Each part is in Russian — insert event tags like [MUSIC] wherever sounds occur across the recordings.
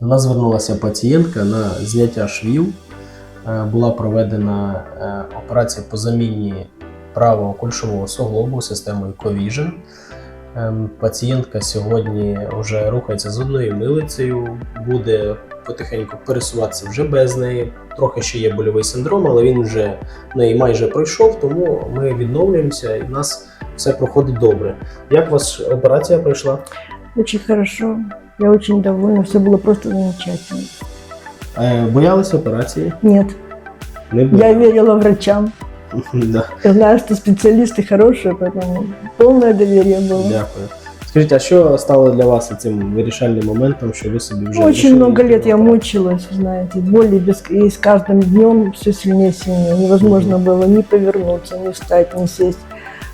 До нас звернулася пацієнтка на зняття швів. Е, Була проведена е, операція по заміні правого кульшового суглобу системою Covision. Ем, Пацієнтка сьогодні вже рухається з одною милицею, буде потихеньку пересуватися вже без неї. Трохи ще є больовий синдром, але він вже неї майже пройшов, тому ми відновлюємося і в нас все проходить добре. Як у вас операція пройшла? Очень хорошо. Я очень довольна. Все было просто замечательно. Е, Боялися операції? Нет, Не я боялися. верила врачам. [LAUGHS] Да, Я знаю, что специалисты хорошие, поэтому полное доверие было. дякую. Скажіть, а що стало для вас цим вирішальним моментом, що ви собі вже Очень вирішили много йти лет на я операцію? мучилась, знаете, боли без... и с каждым днем все сильнее и сильнее. Невозможно было ни повернуться, ни встать, ни сесть.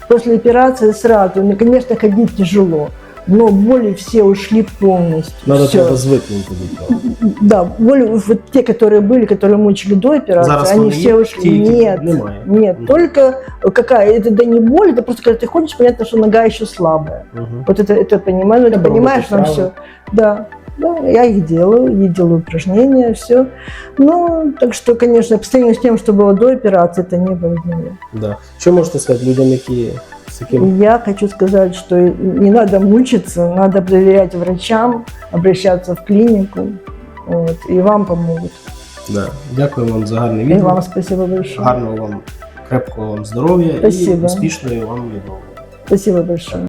После операции сразу, ну, конечно, ходить тяжело, но боли все ушли полностью. Надо Всё. треба звикнути до того. Да, боли, вот те, которые были, которые мучили до операции, Зараз они вони все є? ушли. Ті, які Нет, немає. нет, Мгм. только какая, это да не боль, это просто когда ты ходишь, понятно, что нога еще слабая. Мгм. Вот это, это понимаешь, ты Треба понимаешь, робити там вправи. все. Да, да, я их делаю, я делаю упражнения, все. Ну, так что, конечно, по сравнению с тем, что было до операции, это не было земли. Да. Що можете сказати людям, які з таким Я хочу сказать, что не надо мучиться, надо проверять врачам, обращаться в клинику, вот, и вам помогут. да. дякую вам за гарне И відео. вам спасибо большое. Гарного вам крепкого вам здоров'я і Спасибо. успішної вам відновлення. Спасибо большое.